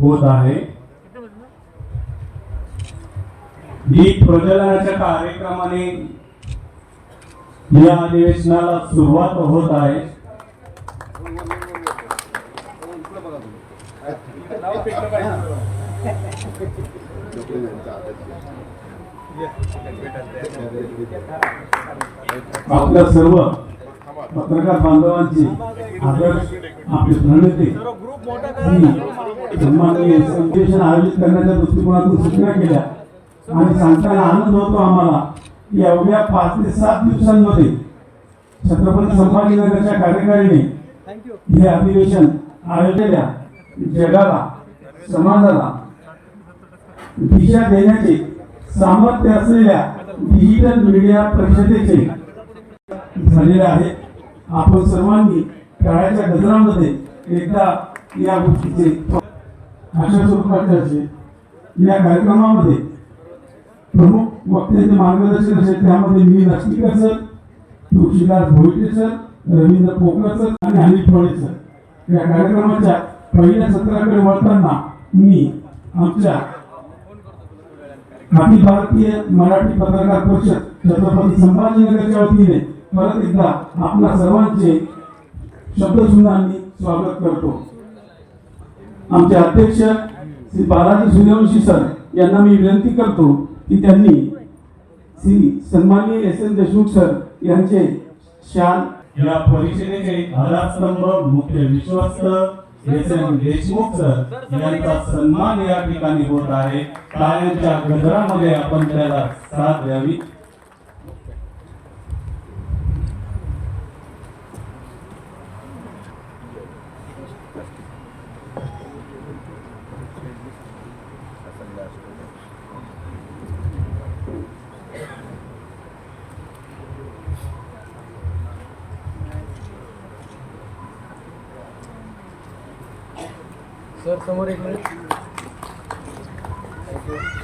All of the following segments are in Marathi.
होत आहे. ही प्रजननाच्या कार्यक्रमाने या अधिवेशनाला सुरुवात होत आहे. आपल्या सर्व पत्रकार बांधवांची आदर्श आपले प्रणेते संदेशन आयोजित करण्याच्या दृष्टिकोनातून सूचना केल्या. आणि सांगताना आनंद होतो आम्हाला की अवघ्या पाच ते सात दिवसांमध्ये छत्रपती संभाजीनगरच्या कार्यकारिणी हे अधिवेशन आयोजल्या. जगाला समाजाला दिशा देण्याचे सामर्थ्य असलेल्या डिजिटल मीडिया परिषदेचे झालेले आहे. आपण सर्वांनी काळाच्या गजरामध्ये एकदा या गोष्टीचे. स्वरूपाचे या कार्यक्रमामध्ये प्रमुख वक्त्याचे मार्गदर्शन असेल त्यामध्ये मी Nastikar sir Tulshidas Bhoite sir Ravindra Pokar sir आणि अनिल फळे सर. या कार्यक्रमाच्या पहिल्या सत्राकडे वळताना मी आमच्या अखिल भारतीय मराठी पत्रकार परिषद छत्रपती संभाजीनगरच्या वतीने परत एकदा आपल्या सर्वांचे शब्दसुंदांनी स्वागत करतो. आमचे अध्यक्ष श्री बालाजी सूर्यवंशी सर यांना मी विनंती करतो की त्यांनी श्री सन्माननीय एस एन देशमुख सर यांचे शाल या परिषदेचे आधारस्तंभ मुख्य विश्वस्त एस एन देशमुख सर यांचा सन्मान या ठिकाणी होत आहे. टाळ्यांच्या गजरामध्ये आपण त्याला साथ द्यावी.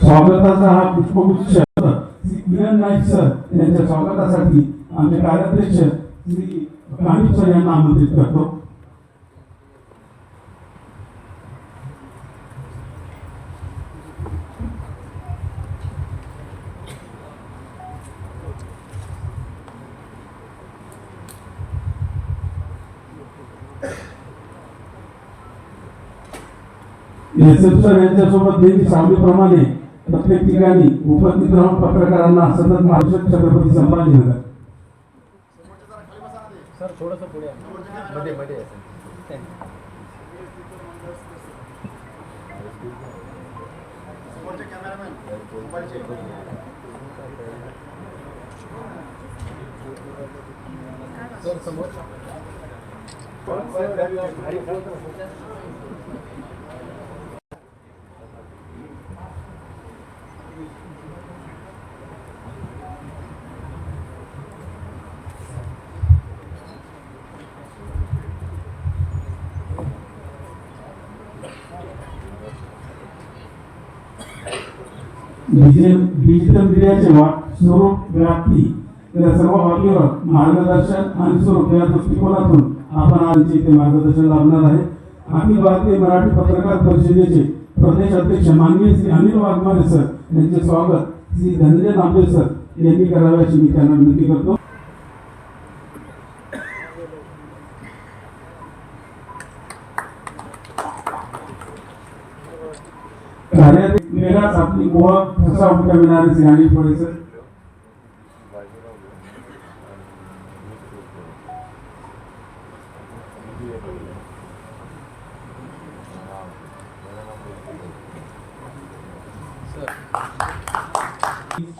स्वागताचा हा पुष्पगुच्छ श्री किरण नाईक सर यांच्या स्वागतासाठी आमचे कार्याध्यक्ष श्री सर यांना आमंत्रित करतो. एस सर यांच्यासोबत नेहमी सावलीप्रमाणे प्रत्येक ठिकाणी उपस्थित राहून पत्रकारांना सतत महाराष्ट्र छत्रपती संभाजीनगर सर थोडस पुढे मध्ये मध्ये सर समोर. डिजिटल डिजिटल मीडियाचे वा स्वरूप व्याप्ती. या सर्व बाबीवर मार्गदर्शन आणि स्वरूप या दृष्टिकोनातून आपण आज इथे मार्गदर्शन लाभणार आहे. अखिल भारतीय मराठी पत्रकार परिषदेचे प्रदेश अध्यक्ष माननीय श्री अनिल वाघमारे सर यांचे स्वागत. श्री धनंजय नांबे सर यांनी करावे अशी मी त्यांना विनंती करतो. कार्यालय केलाच आपली गोवा ठसा उमटविणारे श्री अनिल फळे सर।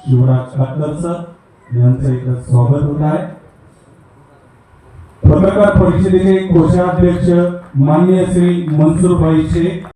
शिवराज ठाकर सर यांचं इथं स्वागत होत आहे. पत्रकार परिषदेचे कोषाध्यक्ष माननीय श्री मनसुरभाई शेख